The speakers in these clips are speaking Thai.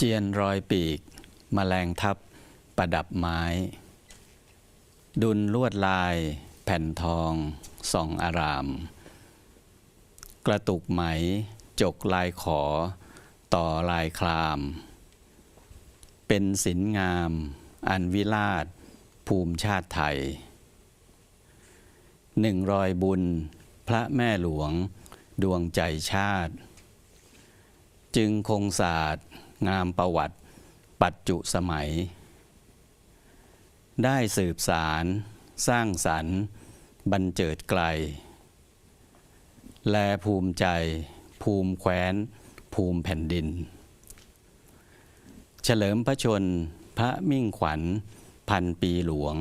เจียนรอยปีกมแมลงทับ ประดับไม้ ดุลลวดลาย แผ่นทองส่องอาราม กระตุกไหม จกลายขอ ต่อลายคลาม เป็นศิลงาม อันวิลาศภูมิชาติไทย หนึ่งรอยบุญ พระแม่หลวง ดวงใจชาติ จึงคงศาสตร์ งามประวัติ ปัจจุสมัย ได้สืบสาร สร้างสรรค์บันเจิดไกล แลภูมิใจ ภูมิแคว้น ภูมิแผ่นดิน เฉลิมพระชน พระมิ่งขวัญ พันปีหลวง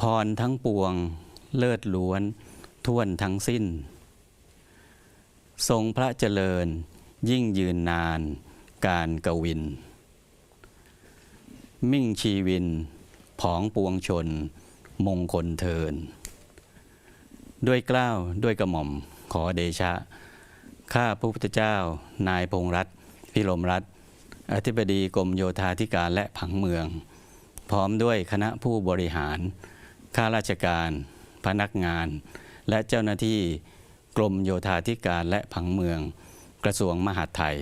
พรทั้งปวง เลิศล้วนท่วนทั้งสิ้น ทรงพระเจริญ ยิ่งยืนนานการกวิน มิ่งชีวินผองปวงชน มงคลเทิน ด้วยกล้าวด้วยกระหม่อมขอเดชะ ข้าพระพุทธเจ้า นายพงรัตพิรมรัตอธิบดีกรมโยธาธิการและผังเมือง พร้อมด้วยคณะผู้บริหาร ข้าราชการ พนักงาน และเจ้าหน้าที่กรมโยธาธิการและผังเมือง กระทรวงมหาดไทย